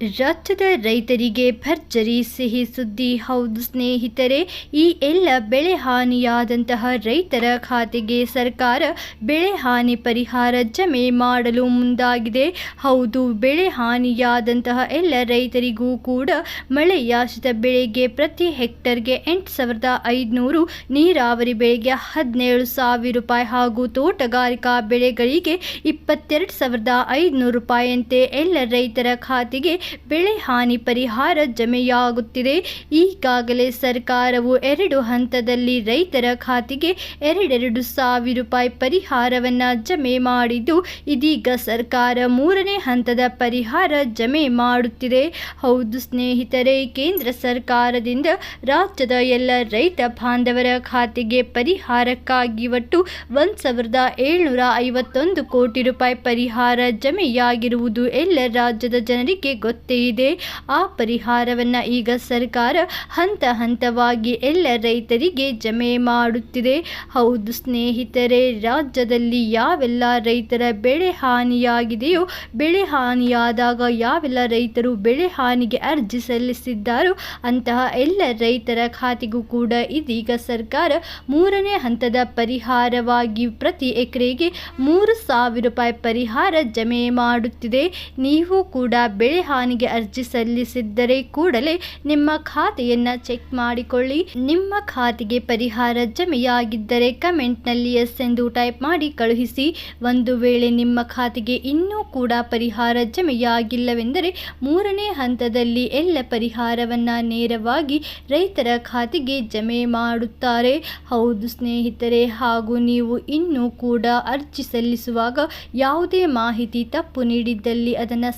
ರಾಜ್ಯದ ರೈತರಿಗೆ ಭರ್ಜರಿ ಸಿಹಿ ಸುದ್ದಿ. ಹೌದು ಸ್ನೇಹಿತರೆ, ಈ ಎಲ್ಲ ಬೆಳೆ ಹಾನಿಯಾದಂತಹ ರೈತರ ಖಾತೆಗೆ ಸರ್ಕಾರ ಬೆಳೆ ಹಾನಿ ಪರಿಹಾರ ಜಮೆ ಮಾಡಲು ಮುಂದಾಗಿದೆ. ಹೌದು, ಬೆಳೆ ಹಾನಿಯಾದಂತಹ ಎಲ್ಲ ರೈತರಿಗೂ ಕೂಡ ಮಳೆಯಾಶ್ರಿತ ಬೆಳೆಗೆ ಪ್ರತಿ ಹೆಕ್ಟರ್ಗೆ ಎಂಟು ಸಾವಿರದ ಐದುನೂರು ನೀರಾವರಿ ಬೆಳೆಗೆ ಹದಿನೇಳು ಸಾವಿರ ರೂಪಾಯಿ ಹಾಗೂ ತೋಟಗಾರಿಕಾ ಬೆಳೆಗಳಿಗೆ ಇಪ್ಪತ್ತೆರಡು ಸಾವಿರದ ಐದುನೂರು ರೂಪಾಯಿಯಂತೆ ಎಲ್ಲ ರೈತರ ಖಾತೆಗೆ ಬೆಳೆ ಹಾನಿ ಪರಿಹಾರ ಜಮೆಯಾಗುತ್ತಿದೆ. ಈಗಾಗಲೇ ಸರ್ಕಾರವು ಎರಡು ಹಂತದಲ್ಲಿ ರೈತರ ಖಾತೆಗೆ ಎರಡೆರಡು ಸಾವಿರ ರೂಪಾಯಿ ಪರಿಹಾರವನ್ನು ಜಮೆ ಮಾಡಿದ್ದು, ಇದೀಗ ಸರ್ಕಾರ ಮೂರನೇ ಹಂತದ ಪರಿಹಾರ ಜಮೆ ಮಾಡುತ್ತಿದೆ. ಹೌದು ಸ್ನೇಹಿತರೆ, ಕೇಂದ್ರ ಸರ್ಕಾರದಿಂದ ರಾಜ್ಯದ ಎಲ್ಲ ರೈತ ಬಾಂಧವರ ಖಾತೆಗೆ ಪರಿಹಾರಕ್ಕಾಗಿ ಒಟ್ಟು ಒಂದು ಸಾವಿರದ ಏಳ್ನೂರ ಐವತ್ತೊಂದು ಕೋಟಿ ರೂಪಾಯಿ ಪರಿಹಾರ ಜಮೆಯಾಗಿರುವುದು ಎಲ್ಲ ರಾಜ್ಯದ ಜನರಿಗೆ ಗೊತ್ತೇ. ಇದೆ. ಆ ಪರಿಹಾರವನ್ನು ಈಗ ಸರ್ಕಾರ ಹಂತ ಹಂತವಾಗಿ ಎಲ್ಲ ರೈತರಿಗೆ ಜಮೆ ಮಾಡುತ್ತಿದೆ. ಹೌದು ಸ್ನೇಹಿತರೆ, ರಾಜ್ಯದಲ್ಲಿ ಯಾವೆಲ್ಲ ರೈತರ ಬೆಳೆ ಹಾನಿಯಾಗಿದೆಯೋ, ಬೆಳೆ ಹಾನಿಯಾದಾಗ ಯಾವೆಲ್ಲ ರೈತರು ಬೆಳೆ ಹಾನಿಗೆ ಅರ್ಜಿ ಸಲ್ಲಿಸಿದ್ದಾರೋ, ಅಂತಹ ಎಲ್ಲ ರೈತರ ಖಾತೆಗೂ ಕೂಡ ಇದೀಗ ಸರ್ಕಾರ ಮೂರನೇ ಹಂತದ ಪರಿಹಾರವಾಗಿ ಪ್ರತಿ ಎಕರೆಗೆ ಮೂರು ಸಾವಿರ ರೂಪಾಯಿ ಪರಿಹಾರ ಜಮೆ ಮಾಡುತ್ತಿದೆ. ನೀವು ಕೂಡ ಬೆಳೆ ಹಾನಿಗೆ ಅರ್ಜಿ ಸಲ್ಲಿಸಿದ್ದರೆ ಕೂಡಲೇ ನಿಮ್ಮ ಖಾತೆಯನ್ನು ಚೆಕ್ ಮಾಡಿಕೊಳ್ಳಿ. ನಿಮ್ಮ ಖಾತೆಗೆ ಪರಿಹಾರ ಜಮೆಯಾಗಿದ್ದರೆ ಕಮೆಂಟ್ನಲ್ಲಿ ಎಸ್ ಎಂದು ಟೈಪ್ ಮಾಡಿ ಕಳುಹಿಸಿ. ಒಂದು ವೇಳೆ ನಿಮ್ಮ ಖಾತೆಗೆ ಇನ್ನೂ ಕೂಡ ಪರಿಹಾರ ಜಮೆಯಾಗಿಲ್ಲವೆಂದರೆ ಮೂರನೇ ಹಂತದಲ್ಲಿ ಎಲ್ಲ ಪರಿಹಾರವನ್ನು ನೇರವಾಗಿ ರೈತರ ಖಾತೆಗೆ ಜಮೆ ಮಾಡುತ್ತಾರೆ. ಹೌದು ಸ್ನೇಹಿತರೆ, ಹಾಗೂ ನೀವು ಇನ್ನೂ ಕೂಡ ಅರ್ಜಿ ಸಲ್ಲಿಸುವಾಗ ಯಾವುದೇ ಮಾಹಿತಿ ತಪ್ಪು ನೀಡಿದ್ದಲ್ಲಿ ಅದನ್ನು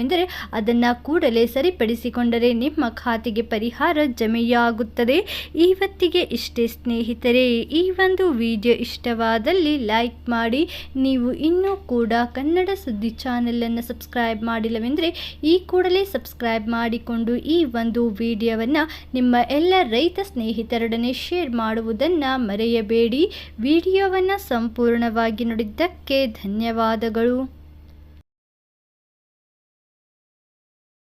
ಸರಿಪಡಿಸಿಕೊಂಡಿಲ್ಲವೆಂದರೆ ಅದನ್ನು ಕೂಡಲೇ ಸರಿಪಡಿಸಿಕೊಂಡರೆ ನಿಮ್ಮ ಖಾತೆಗೆ ಪರಿಹಾರ ಜಮೆಯಾಗುತ್ತದೆ. ಇವತ್ತಿಗೆ ಇಷ್ಟೇ ಸ್ನೇಹಿತರೆ, ಈ ಒಂದು ವಿಡಿಯೋ ಇಷ್ಟವಾದಲ್ಲಿ ಲೈಕ್ ಮಾಡಿ, ನೀವು ಇನ್ನೂ ಕೂಡ ಕನ್ನಡ ಸುದ್ದಿ ಚಾನೆಲನ್ನು ಸಬ್ಸ್ಕ್ರೈಬ್ ಮಾಡಿಲ್ಲವೆಂದರೆ, ಈ ಕೂಡಲೇ ಸಬ್ಸ್ಕ್ರೈಬ್ ಮಾಡಿಕೊಂಡು ಈ ಒಂದು ವಿಡಿಯೋವನ್ನು ನಿಮ್ಮ ಎಲ್ಲ ರೈತ ಸ್ನೇಹಿತರೊಡನೆ ಶೇರ್ ಮಾಡುವುದನ್ನು ಮರೆಯಬೇಡಿ. ವಿಡಿಯೋವನ್ನು ಸಂಪೂರ್ಣವಾಗಿ ನೋಡಿದ್ದಕ್ಕೆ ಧನ್ಯವಾದಗಳು.